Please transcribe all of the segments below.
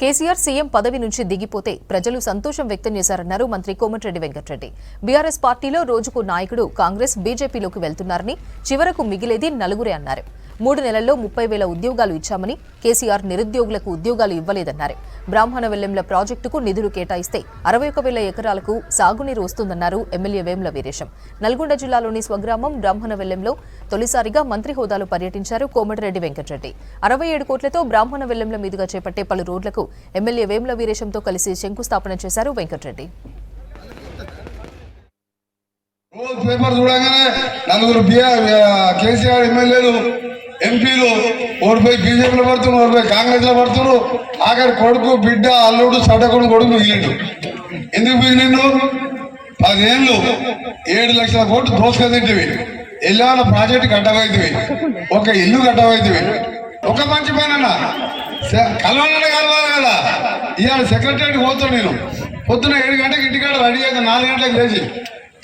KCR CM పదవి నుంచి దిగిపోతే ప్రజలు సంతోషం వ్యక్తం చేశారన్నారు మంత్రి కోమటిరెడ్డి వెంకటరెడ్డి. బీఆర్ఎస్ పార్టీలో రోజుకు నాయకుడు కాంగ్రెస్ బీజేపీలోకి వెళ్తున్నారని చివరకు మిగిలేది నలుగురే అన్నారు. మూడు నెలల్లో ముప్పై వేల ఉద్యోగాలు ఇచ్చామని కేసీఆర్ నిరుద్యోగులకు ఉద్యోగాలు ఇవ్వలేదన్నారు. బ్రాహ్మణ వెల్లెంల ప్రాజెక్టుకు నిధులు కేటాయిస్తే అరవై ఒక వేల ఎకరాలకు సాగునీరు వస్తుందన్నారు ఎమ్మెల్యే వేముల వీరేశం. నల్గొండ జిల్లాలోని స్వగ్రామం బ్రాహ్మణ వెల్లెంలో తొలిసారిగా మంత్రి హోదాలో పర్యటించారు కోమటిరెడ్డి వెంకటరెడ్డి. అరవై ఏడు కోట్లతో బ్రాహ్మణ వెల్లెంల మీదుగా చేపట్టే పలు రోడ్లకు ఎమ్మెల్యే వేముల వీరేశంతో కలిసి శంకుస్థాపన చేశారు వెంకటరెడ్డి. రోజు పేపర్ చూడగానే నలుగురు కేసీఆర్ ఎమ్మెల్యేలు ఎంపీలు ఓడిపోయి బీజేపీలో పడుతున్నారు ఓడిపోయి కాంగ్రెస్లో పడుతున్నారు. ఆఖరి కొడుకు బిడ్డ అల్లుడు సడకుడు కొడుకు మిగిలిండు ఎందుకు మిగిలిండు పదిహేనులు ఏడు లక్షల కోట్లు దోసుకొని తింటివి. ఎల్లాల ప్రాజెక్టు కట్టవైతివి ఒక ఇల్లు కట్టవైతివి ఒక మంచి పైన కలవాలంటే కలవాలనే కలవాలి కదా. ఇవాళ సెక్రటరీకి పోతాను నేను. పొద్దున ఏడు గంటలకు ఇంటికాడ రెడీ అయితే నాలుగు గంటలకు లేచి.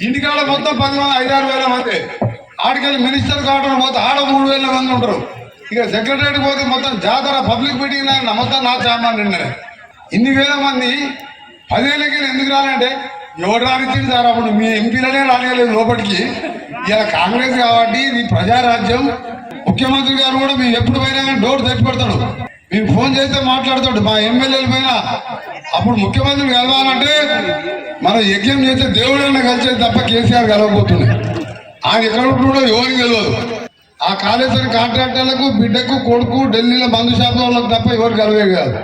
ఇంటికాడ మొత్తం పది మంది ఐదారు వేల మంది. ఆడికెళ్ళి మినిస్టర్ కావడం పోతే వేల మంది ఉంటారు. ఇక సెక్రటరీ పోతే మొత్తం జాతర పబ్లిక్ మీటింగ్ లాగా మొత్తం నా చామాన్ నిండరే ఇన్ని వేల మంది పదేళ్ళకి ఎందుకు రాలంటే ఎవడు రానిచ్చింది సార్ అప్పుడు? మీ ఎంపీలనే రానియలేదు లోపలికి. ఇలా కాంగ్రెస్ కాబట్టి ఇది ప్రజారాజ్యం. ముఖ్యమంత్రి గారు కూడా మేము ఎప్పుడు పోయినా కానీ డోర్ తెచ్చి పెడతాడు. మేము ఫోన్ చేస్తే మాట్లాడతాడు. మా ఎమ్మెల్యేలు పైన అప్పుడు ముఖ్యమంత్రి కలవాలంటే మనం యజ్ఞం చేస్తే దేవుడైనా కలిసేది తప్ప కేసీఆర్ కలవబోతుంది ఆయన ఎక్కడ ఉంటుండో ఎవరికి తెలియదు. కాళేశ్వరం కాంట్రాక్టర్లకు బిడ్డకు కొడుకు ఢిల్లీలో మందు షాప్ వాళ్ళకి తప్ప ఎవరు కలవే కాదు.